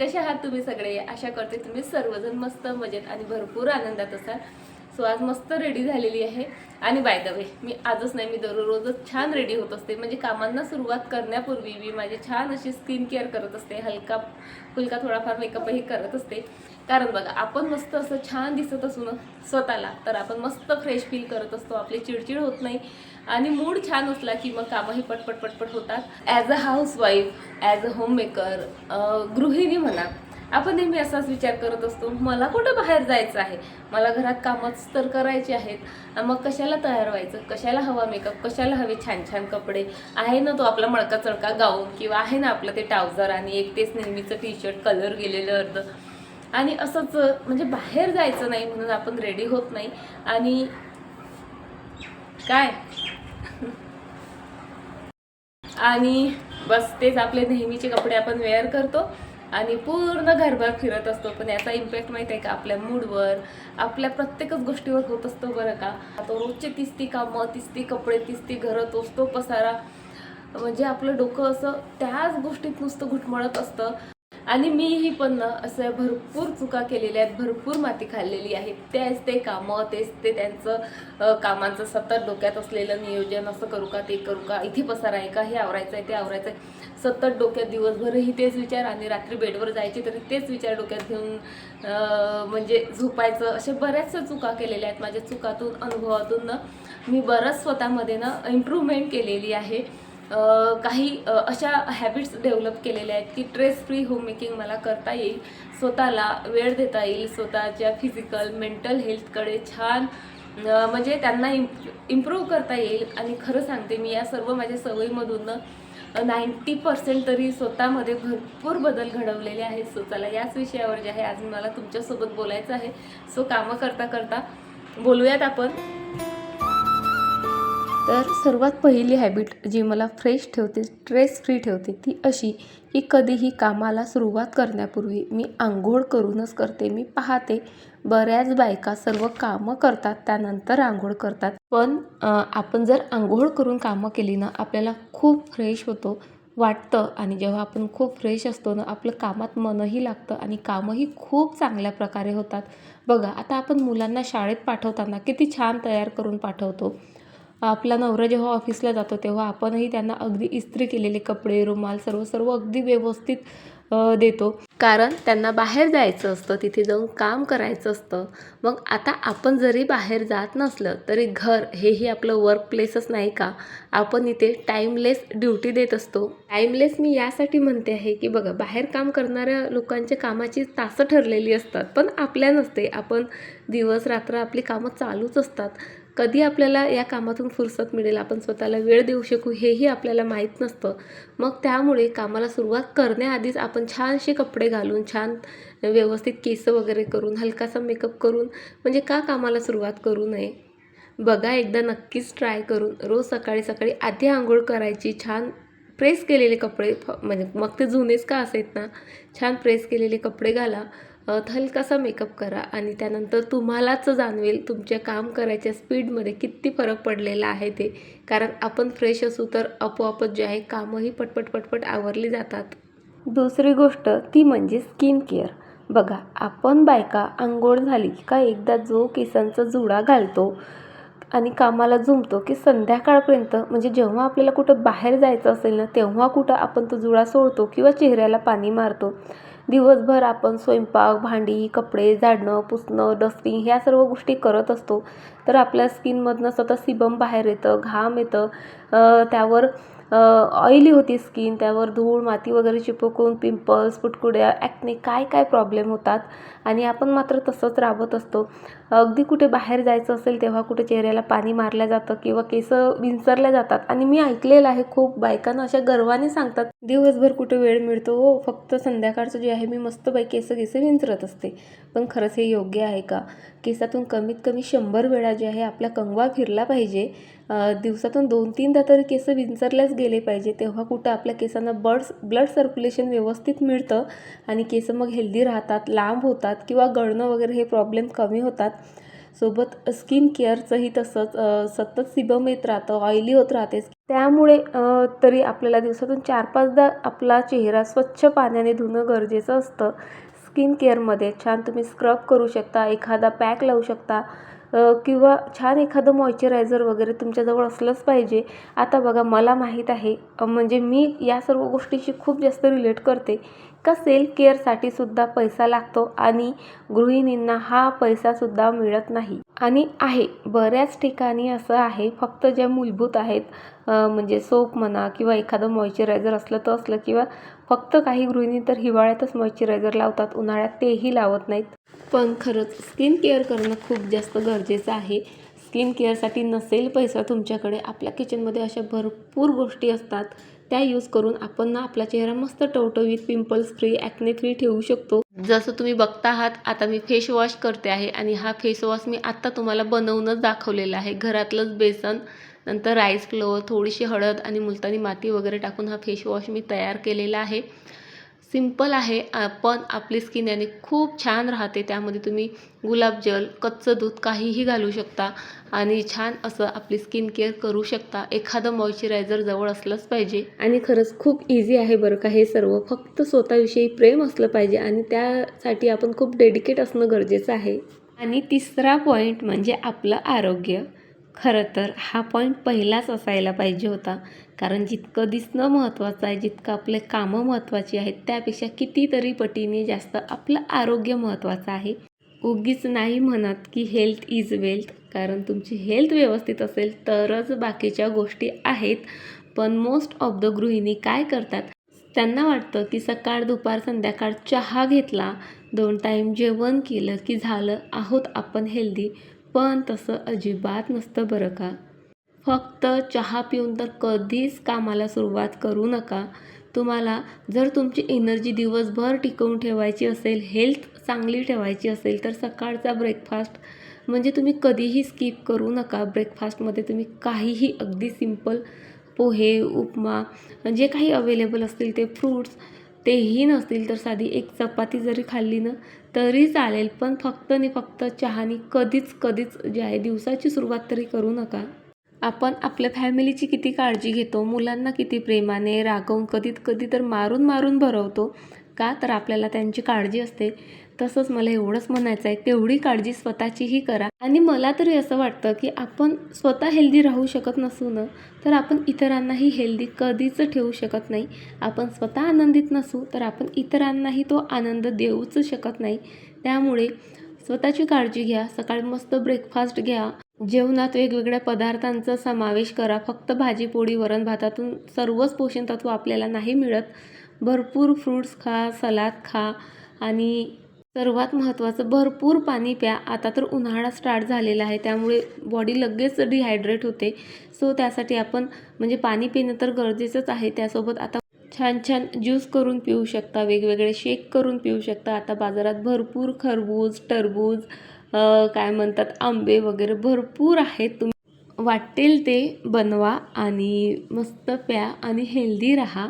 कसे आहात तुम्ही सगळे? आशा करते तुम्ही सर्वजण मस्त मजेत आणि भरपूर आनंदात असाल. सो आज मस्त रेडी झालेली आहे. आणि बाय द वे मी आजच नाही मी दररोजच छान रेडी होत असते. म्हणजे कामांना सुरुवात करण्यापूर्वी मी माझी छान अशी स्किन केअर करत असते. हलका फुलका थोडाफार मेकअपही करत असते. कारण बघा आपण मस्त असं छान दिसत असू ना स्वतःला तर आपण मस्त फ्रेश फील करत असतो. आपली चिडचिड होत नाही. आणि मूड छान असला की मग कामंही पटपट पटपट होतात. As a housewife as a homemaker गृहिणी म्हणा आपण नेहमी असाच विचार करत असतो मला कुठं बाहेर जायचं आहे? मला घरात कामच तर करायचे आहेत. मग कशाला तयार व्हायचं? कशाला हवा मेकअप कशाला हवे छान छान कपडे? आहे ना तो आपला मळका चळका गाऊन किंवा आहे ना आपलं ते ट्राउझर आणि एक तेच नेहमीचं टी शर्ट कलर गेलेलं अर्ध. आणि असंच म्हणजे बाहेर जायचं नाही म्हणून आपण रेडी होत नाही. आणि काय? आणि बस तेच आपले नेहमीचे कपडे आपण वेअर करतो. आणि पूर्ण घरभर फिरत असतो पण याचा इम्पॅक्ट माहिती आहे का आपल्या मूडवर आपल्या प्रत्येकच गोष्टीवर होत असतो बरं का? तो रोजचे तीस ती कामं तीस ती कपडे तीस ती घरं तोच तो पसारा. म्हणजे आपलं डोकं असं त्याच गोष्टीत नुसतं घुटमळत असतं. आणि मीही पण ना असं भरपूर चुका केलेल्या आहेत भरपूर माती खाल्लेली आहे. तेच ते कामं तेच ते त्यांचं कामांचं सतत डोक्यात असलेलं नियोजन असं करू का ते करू का इथे पसार आहे का हे आवरायचं आहे ते आवरायचं आहे. सतत डोक्यात दिवसभरही तेच विचार आणि रात्री बेडवर जायचे तरी तेच विचार डोक्यात घेऊन म्हणजे झोपायचं. अशा बऱ्याचशा चुका केलेल्या आहेत. माझ्या चुकातून अनुभवातून ना मी बरंच स्वतःमध्ये ना इम्प्रूव्हमेंट केलेली आहे. काही अशा हॅबिट्स डेव्हलप केलेल्या आहेत की स्ट्रेस फ्री होममेकिंग मला करता येईल स्वतःला वेळ देता येईल स्वतःच्या फिजिकल मेंटल हेल्थकडे छान म्हणजे त्यांना इम्प्रूव्ह करता येईल. आणि खरं सांगते मी या सर्व माझ्या सवयीमधून नाईंटी पर्सेंट तरी स्वतःमध्ये भरपूर बदल घडवलेले आहेत. स्वतःला याच विषयावर जे आहे आज मला तुमच्यासोबत बोलायचं आहे. सो कामं करता करता बोलूयात आपण. तर सर्वात पहिली हॅबिट जी मला फ्रेश ठेवते स्ट्रेस फ्री ठेवते ती अशी की कधीही कामाला सुरुवात करण्यापूर्वी मी आंघोळ करूनच करते. मी पाहते बऱ्याच बायका सर्व कामं करतात त्यानंतर आंघोळ करतात. पण आपण जर आंघोळ करून कामं केली ना आपल्याला खूप फ्रेश होतो वाटतं आणि जेव्हा आपण खूप फ्रेश असतो ना आपलं कामात मनही लागतं आणि कामंही खूप चांगल्या प्रकारे होतात. बघा आता आपण मुलांना शाळेत पाठवताना किती छान तयार करून पाठवतो. आपला नवरा जेव्हा ऑफिसला जातो तेव्हा आपणही त्यांना अगदी इस्त्री केलेले कपडे रुमाल सर्व सर्व अगदी व्यवस्थित देतो. कारण त्यांना बाहेर जायचं असतं तिथे जाऊन काम करायचं असतं. मग आता आपण जरी बाहेर जात नसलं तरी घर हेही आपलं वर्क प्लेसच नाही का? आपण इथे टाईमलेस ड्युटी देत असतो. टाईमलेस मी यासाठी म्हणते आहे की बघा बाहेर काम करणाऱ्या लोकांच्या कामाची तासं ठरलेली असतात पण आपल्या नसते. आपण दिवस रात्र आपली कामं चालूच असतात. कधी आपल्याला या कामातून फुरसत मिळेल आपण स्वतःला वेळ देऊ शकू हेही आपल्याला माहीत नसतं. मग त्यामुळे कामाला सुरुवात करण्याआधीच आपण छानसे कपडे घालून छान व्यवस्थित केस वगैरे करून हलकासा मेकअप करून म्हणजे का कामाला सुरुवात करू नये? बघा एकदा नक्कीच ट्राय करून रोज सकाळी सकाळी आधी आंघोळ करायची छान प्रेस केलेले कपडे म्हणजे मग ते जुनेच का असेत ना? छान प्रेस केलेले कपडे घाला. हलकासा मेकअप करा आणि त्यानंतर तुम्हालाच जाणवेल तुमच्या काम करायच्या स्पीडमध्ये किती फरक पडलेला आहे ते. कारण आपण फ्रेश असू तर आपोआपच जे आहे कामंही पटपट पटपट आवरली जातात. दुसरी गोष्ट ती म्हणजे स्किन केअर बघा आपण बायका आंघोळ झाली का एकदा जो केसांचा जुडा घालतो आणि कामाला झुमतो की संध्याकाळपर्यंत म्हणजे जेव्हा आपल्याला कुठं बाहेर जायचं असेल ना तेव्हा कुठं आपण तो जुळा सोडतो किंवा चेहऱ्याला पाणी मारतो. दिवसभर आपण स्वयंपाक भांडी कपडे झाडणं पुसणं डस्टिंग ह्या सर्व गोष्टी करत असतो. तर आपल्या स्किनमधनं सतत सिबम बाहेर येतं घाम येतं. त्यावर ऑइली होती स्किन त्यावर धूळ माती वगैरे चिपकून पिंपल्स फुटकुड्या ॲक्ने काय काय प्रॉब्लेम होतात आणि आपण मात्र तसंच राबत असतो. अगदी कुठे बाहेर जायचं असेल तेव्हा कुठे चेहऱ्याला पाणी मारलं जातं किंवा केस विंचरल्या जातात. आणि मी ऐकलेलं आहे खूप बायकांना अशा गर्वाने सांगतात दिवसभर कुठे वेळ मिळतो हो फक्त संध्याकाळचं जे आहे मी मस्त बाई केस केस विंचरत असते. पण खरंच हे योग्य आहे का? केसातून कमीत कमी शंभर वेळा जे आहे आपला कंगवा फिरला पाहिजे. दिवसातून दोन तीनदा तरी केस विंचरल्याच गेले पाहिजे. तेव्हा कुठं आपल्या केसांना बर्ड ब्लड सर्क्युलेशन व्यवस्थित मिळतं आणि केस मग हेल्दी राहतात लांब होतात किंवा गळणं वगैरे हे प्रॉब्लेम कमी होतात. सोबत स्किन केअरचंही तसंच सतत सिबम येत राहतं ऑइली होत राहते त्यामुळे तरी आपल्याला दिवसातून चार पाचदा आपला चेहरा स्वच्छ पाण्याने धुणं गरजेचं असतं. स्किन केअरमध्ये छान तुम्ही स्क्रब करू शकता एखादा पॅक लावू शकता किंवा छान एखादं मॉइश्चरायझर वगैरे तुमच्याजवळ असलंच पाहिजे. आता बघा मला माहीत आहे म्हणजे मी या सर्व गोष्टीशी खूप जास्त रिलेट करते. का सेल्फ केअरसाठी सुद्धा पैसा लागतो आणि गृहिणींना हा पैसासुद्धा मिळत नाही. आणि आहे बऱ्याच ठिकाणी असं आहे फक्त ज्या मूलभूत आहेत म्हणजे सोप म्हणा किंवा एखादं मॉइश्चरायझर असलं तर असलं किंवा फक्त काही गृहिणी तर हिवाळ्यातच मॉइश्चरायझर लावतात उन्हाळ्यात तेही लावत नाहीत. पण खरंच स्किन केअर करणं खूप जास्त गरजेचं आहे. स्किन केअरसाठी नसेल पैसा तुमच्याकडे आपल्या किचनमध्ये अशा भरपूर गोष्टी असतात. त्या यूज करून आपण ना आपला चेहरा मस्त टवटवीत पिंपल्स फ्री ॲक्ने फ्री ठेवू शकतो. जसं तुम्ही बघता आहात आता मी फेस वॉश करते आहे आणि हा फेस वॉश मी आत्ता तुम्हाला बनवूनच दाखवलेला आहे. घरातलंच बेसन नंतर राईस फ्लोअर थोडीशी हळद आणि मुलतानी माती वगैरे टाकून हा फेस वॉश मी तयार केलेला आहे. सिंपल आहे पण आपली स्किन याने खूप छान राहते. त्यामध्ये तुम्ही गुलाबजल कच्चं दूध काहीही घालू शकता आणि छान असं आपली स्किन केअर करू शकता. एखादं मॉइश्चरायझर जवळ असलंच पाहिजे. आणि खरंच खूप इझी आहे बरं का हे सर्व. फक्त स्वतःविषयी प्रेम असलं पाहिजे आणि त्यासाठी आपण खूप डेडिकेट असणं गरजेचं आहे. आणि तिसरा पॉईंट म्हणजे आपलं आरोग्य. खरं तर हा पॉईंट पहिलाच असायला पाहिजे होता. कारण जितकं दिसणं महत्त्वाचं आहे जितकं आपले कामं महत्त्वाची आहेत त्यापेक्षा कितीतरी पटीने जास्त आपलं आरोग्य महत्त्वाचं आहे. उगीच नाही म्हणत की हेल्थ इज वेल्थ कारण तुमची हेल्थ व्यवस्थित असेल तरच बाकीच्या गोष्टी आहेत. पण मोस्ट ऑफ द गृहिणी काय करतात? त्यांना वाटतं की सकाळ दुपार संध्याकाळ चहा घेतला दोन टाईम जेवण केलं की झालं आहोत आपण हेल्दी पण तसं अजिबात नसतं बरं का? फक्त चहा पिऊन तर कधीच कामाला सुरुवात करू नका. तुम्हाला जर तुमची एनर्जी दिवसभर टिकवून ठेवायची असेल हेल्थ चांगली ठेवायची असेल तर सकाळचा ब्रेकफास्ट म्हणजे तुम्ही कधीही स्किप करू नका. ब्रेकफास्टमध्ये तुम्ही काहीही अगदी सिंपल पोहे उपमा जे काही अवेलेबल असतील ते फ्रूट्स तेही नसतील तर साधी एक चपाती जरी खाल्ली ना तरी चालेल. पण फक्त आणि फक्त चहानी कधीच कधीच जे आहे दिवसाची सुरुवात तरी करू नका. आपण आपल्या फॅमिलीची किती काळजी घेतो मुलांना किती प्रेमाने रागवून कधी कधी तर मारून मारून भरवतो का तर आपल्याला त्यांची काळजी असते. तसंच मला एवढंच म्हणायचं आहे तेवढी काळजी स्वतःचीही करा. आणि मला तरी असं वाटतं की आपण स्वतः हेल्दी राहू शकत नसू ना तर आपण इतरांनाही हेल्दी कधीच ठेवू शकत नाही. आपण स्वतः आनंदित नसू तर आपण इतरांनाही तो आनंद देऊच शकत नाही. त्यामुळे स्वतःची काळजी घ्या सकाळी मस्त ब्रेकफास्ट घ्या. जेवणात वेगवेगळ्या पदार्थांचा समावेश करा. फक्त भाजी पोळी वरण भातातून सर्वच पोषण तत्व आपल्याला नाही मिळत. भरपूर फ्रूट्स खा सलाद खा आणि सर्वात महत्त्वाचं भरपूर पाणी प्या. आता तर उन्हाळा स्टार्ट झालेला आहे त्यामुळे बॉडी लगेच डिहायड्रेट होते. सो त्यासाठी आपण म्हणजे पाणी पिणं तर गरजेचंच आहे. त्यासोबत आता छान छान ज्यूस करून पिऊ शकता वेगवेगळे शेक करून पिऊ शकता. आता बाजारात भरपूर खरबूज टरबूज काय म्हणतात आंबे वगैरे भरपूर आहेत. तुम्ही वाटेल ते बनवा आणि मस्त प्या आणि हेल्दी राहा.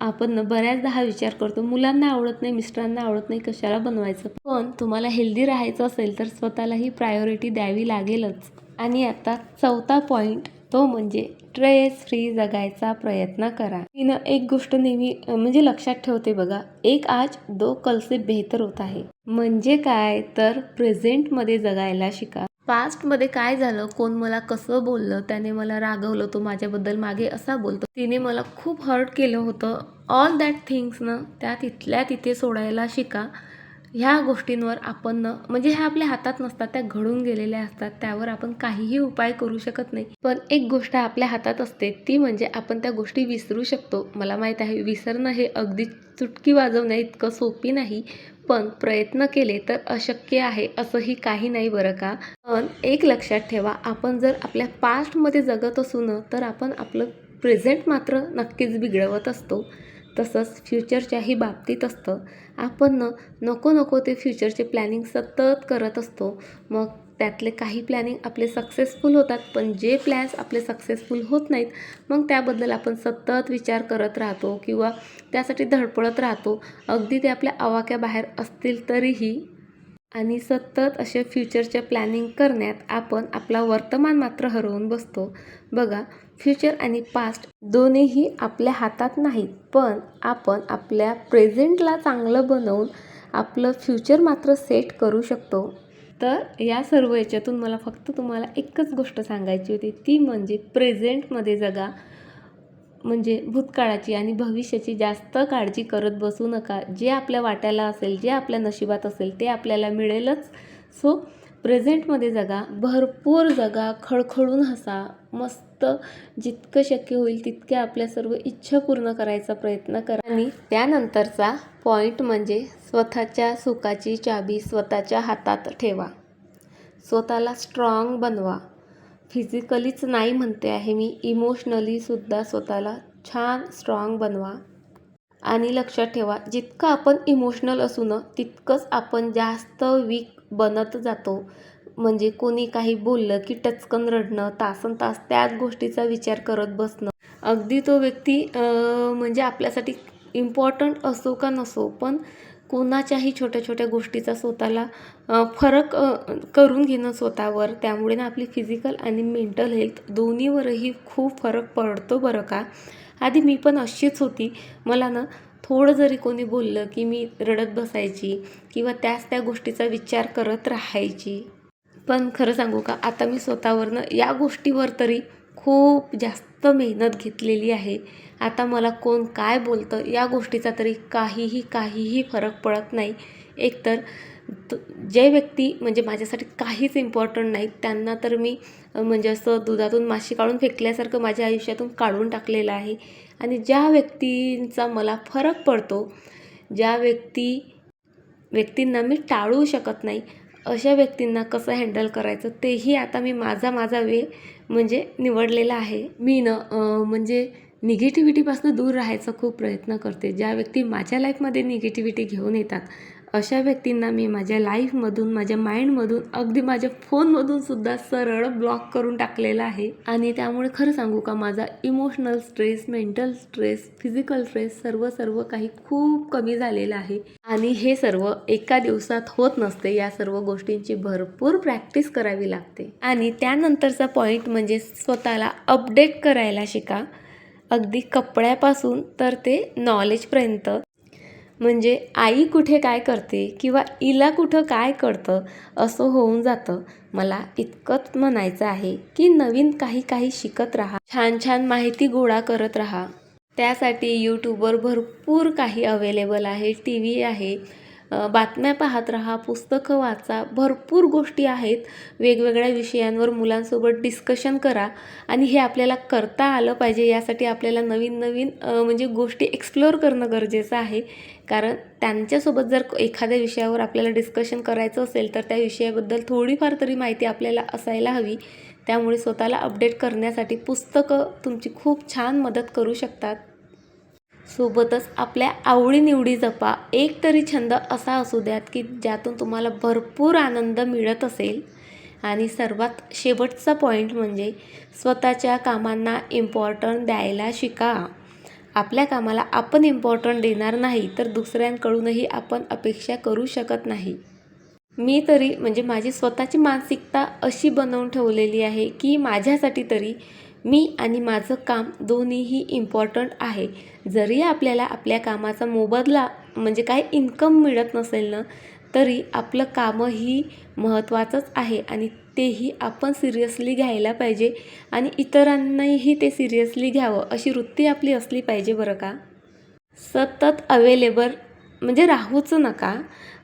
आपण बऱ्याचदा हा विचार करतो मुलांना आवडत नाही मिस्टरांना आवडत नाही कशाला बनवायचं. पण तुम्हाला हेल्दी राहायचं असेल तर स्वतःलाही प्रायोरिटी द्यावी लागेलच. आणि आता चौथा पॉईंट तो म्हणजे स्ट्रेस फ्री जगायचा प्रयत्न करा. तिनं एक गोष्ट नेहमी म्हणजे लक्षात ठेवते बघा एक आज दो कल से बेहतर होत आहे. म्हणजे काय? तर प्रेझेंटमध्ये जगायला शिका. पास्टमध्ये काय झालं? कोण मला कसं बोललं? त्याने मला रागवलं तो माझ्याबद्दल मागे असा बोलतो. तिने मला खूप हर्ट केलं होतं. ऑल दॅट थिंग्सनं त्या तिथल्या तिथे सोडायला शिका. ह्या गोष्टींवर आपण म्हणजे ह्या आपल्या हातात नसतात त्या घडून गेलेल्या असतात त्यावर आपण काहीही उपाय करू शकत नाही. पण एक गोष्ट आपल्या हातात असते ती म्हणजे आपण त्या गोष्टी विसरू शकतो. मला माहीत आहे विसरणं हे अगदी चुटकी वाजवणं इतकं सोपी नाही पण प्रयत्न केले तर अशक्य आहे असंही काही नाही बरं का? पण एक लक्षात ठेवा आपण जर आपल्या पास्टमध्ये जगत असू ना तर आपण आपलं प्रेझेंट मात्र नक्कीच बिघडवत असतो. तसंच फ्युचरच्याही बाबतीत असतं. आपण न नको नको ते फ्युचरचे प्लॅनिंग सतत करत असतो. मग त्यातले काही प्लॅनिंग आपले सक्सेसफुल होतात पण जे प्लॅन्स आपले सक्सेसफुल होत नाहीत मग त्याबद्दल आपण सतत विचार करत राहतो किंवा त्यासाठी धडपडत राहतो. अगदी ते आपल्या आवाक्याबाहेर असतील तरीही आणि सतत असे फ्युचरचे प्लॅनिंग करण्यात आपण आपला वर्तमान मात्र हरवून बसतो. बघा फ्युचर आणि पास्ट दोन्हीही आपल्या हातात नाहीत पण आपण आपल्या प्रेझेंटला चांगलं बनवून आपलं फ्युचर मात्र सेट करू शकतो. तर या सर्व याच्यातून मला फक्त तुम्हाला एकच गोष्ट सांगायची होती ती म्हणजे प्रेझेंटमध्ये जगा. म्हणजे भूतकाळाची आणि भविष्याची जास्त काळजी करत बसू नका. जे आपल्या वाट्याला असेल जे आपल्या नशिबात असेल ते आपल्याला मिळेलच. सो प्रेझेंटमध्ये जगा भरपूर जगा खळखळून हसा. मस्त जितकं शक्य होईल तितके आपल्या सर्व इच्छा पूर्ण करायचा प्रयत्न करा. आणि त्यानंतरचा पॉईंट म्हणजे स्वतःच्या सुखाची चाबी स्वतःच्या हातात ठेवा. स्वतःला स्ट्रॉंग बनवा. फिजिकलीच नाही म्हणते आहे मी. इमोशनलीसुद्धा स्वतःला छान स्ट्रॉंग बनवा. आणि लक्षात ठेवा जितकं आपण इमोशनल असू ना तितकंच आपण जास्त वीक बनत जातो. म्हणजे कोणी काही बोललं की टचकन रडणं तासन तास त्याच गोष्टीचा विचार करत बसणं. अगदी तो व्यक्ती म्हणजे आपल्यासाठी इम्पॉर्टंट असो का नसो पण कोणाच्याही छोट्या छोट्या गोष्टीचा स्वतःला फरक करून घेणं स्वतःवर त्यामुळे ना आपली फिजिकल आणि मेंटल हेल्थ दोन्हीवरही खूप फरक पडतो बरं का. आधी मी पण अशीच होती. मला ना थोडं जरी कोणी बोललं की मी रडत बसायची किंवा त्याच त्या गोष्टीचा विचार करत राहायची. पण खरं सांगू का आता मी स्वतःवरनं या गोष्टीवर तरी खूप जास्त मेहनत घेतलेली आहे. आता मला कोण काय बोलतं या गोष्टीचा तरी काहीही काहीही फरक पडत नाही. एकतर त- जे व्यक्ती म्हणजे माझ्यासाठी काहीच इम्पॉर्टंट नाहीत त्यांना तर मी म्हणजे असं दुधातून माशी काढून फेकल्यासारखं माझ्या आयुष्यातून काढून टाकलेलं आहे. आणि ज्या व्यक्तींचा मला फरक पडतो ज्या व्यक्ती व्यक्तींना मी टाळू शकत नाही अशा व्यक्तींना कसं हँडल करायचं तेही आता मी माझा माझा वे म्हणजे निवडलेला आहे. मी न म्हणजे निगेटिव्हिटीपासून दूर राहायचा खूप प्रयत्न करते. ज्या व्यक्ती माझ्या लाईफमध्ये निगेटिव्हिटी घेऊन येतात अशा व्यक्तींना मी माझ्या लाईफमधून माझ्या माइंडमधून अगदी माझ्या फोनमधून सुद्धा सरळ ब्लॉक करून टाकलेला आहे. आणि त्यामुळे खरं सांगू का माझा emotional stress mental stress physical stress सर्व सर्व काही खूप कमी झालेलं आहे. आणि हे सर्व एका दिवसात होत नसते. या सर्व गोष्टींची भरपूर प्रॅक्टिस करावी लागते. आणि त्यानंतरचा पॉईंट म्हणजे स्वतःला अपडेट करायला शिका. अगदी कपड्यापासून तर ते नॉलेजपर्यंत म्हणजे आई कुठे काय करते किंवा इला कुठं काय कळतं असं होऊन जातं. मला इतकंच म्हणायचं आहे की नवीन काही काही शिकत राहा. छान छान माहिती गोळा करत राहा. त्यासाठी यूट्यूबवर भरपूर काही अवेलेबल आहे टी व्ही आहे. बातम्या पाहत राहा पुस्तकं वाचा भरपूर गोष्टी आहेत. वेगवेगळ्या विषयांवर मुलांसोबत डिस्कशन करा आणि हे आपल्याला करता आलं पाहिजे यासाठी आपल्याला नवीन नवीन म्हणजे गोष्टी एक्सप्लोअर करणं गरजेचं आहे. कारण त्यांच्यासोबत जर एखाद्या विषयावर आपल्याला डिस्कशन करायचं असेल तर त्या विषयाबद्दल थोडीफार तरी माहिती आपल्याला असायला हवी. त्यामुळे स्वतःला अपडेट करण्यासाठी पुस्तकं तुमची खूप छान मदत करू शकतात. सोबतच आपल्या आवडीनिवडी जपा. एक तरी छंद असा असू द्यात की ज्यातून तुम्हाला भरपूर आनंद मिळत असेल. आणि सर्वात शेवटचा पॉईंट म्हणजे स्वतःच्या कामांना इम्पॉर्टंट द्यायला शिका. आपल्या कामाला आपण इम्पॉर्टंट देणार नाही तर दुसऱ्यांकडूनही आपण अपेक्षा करू शकत नाही. मी तरी म्हणजे माझी स्वतःची मानसिकता अशी बनवून ठेवलेली आहे की माझ्यासाठी तरी मी आणि माझं काम दोन्हीही इम्पॉर्टंट आहे. जरी आपल्याला आपल्या कामाचा मोबदला म्हणजे काय इन्कम मिळत नसेल ना तरी आपलं कामही महत्त्वाचंच आहे आणि तेही आपण सिरियसली घ्यायला पाहिजे आणि इतरांनाही ते सिरियसली घ्यावं अशी वृत्ती आपली असली पाहिजे बरं का? सतत अवेलेबल म्हणजे राहूच नका.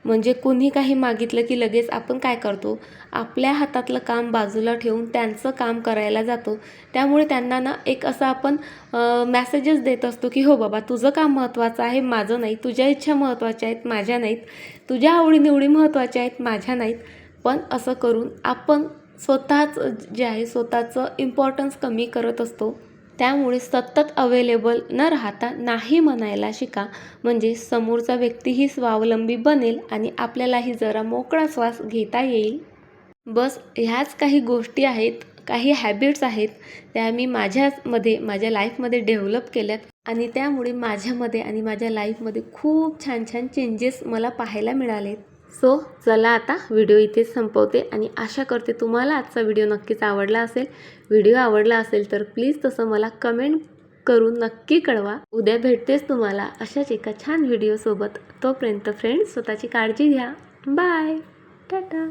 म्हणजे कोणी काही मागितलं की लगेच आपण काय करतो? आपल्या हातातलं काम बाजूला ठेवून त्यांचं काम करायला जातो. त्यामुळे त्यांना ना एक असं आपण मॅसेजेस देत असतो की हो बाबा तुझं काम महत्त्वाचं आहे माझं नाही. तुझ्या इच्छा महत्त्वाच्या आहेत माझ्या नाहीत. तुझ्या आवडीनिवडी महत्त्वाच्या आहेत माझ्या नाहीत. पण असं करून आपण स्वतःच जे आहे स्वतःचं इम्पॉर्टन्स कमी करत असतो. त्यामुळे सतत अवेलेबल न राहता नाही म्हणायला शिका. म्हणजे समोरचा व्यक्तीही स्वावलंबी बनेल आणि आपल्यालाही जरा मोकळा श्वास घेता येईल. बस ह्याच काही गोष्टी आहेत काही हॅबिट्स आहेत त्या मी माझ्यामध्ये माझ्या लाईफमध्ये डेव्हलप केल्यात. आणि त्यामुळे माझ्यामध्ये आणि माझ्या लाईफमध्ये खूप छान छान चेंजेस मला पाहायला मिळालेत. सो चला आता व्हिडिओ इथेच संपवते आणि आशा करते तुम्हाला आजचा व्हिडिओ नक्कीच आवडला असेल. व्हिडिओ आवडला असेल तर प्लीज तसं मला कमेंट करून नक्की कळवा. उद्या भेटतेच तुम्हाला अशाच एका छान व्हिडिओसोबत तोपर्यंत फ्रेंड्स स्वतःची काळजी घ्या. बाय टाटा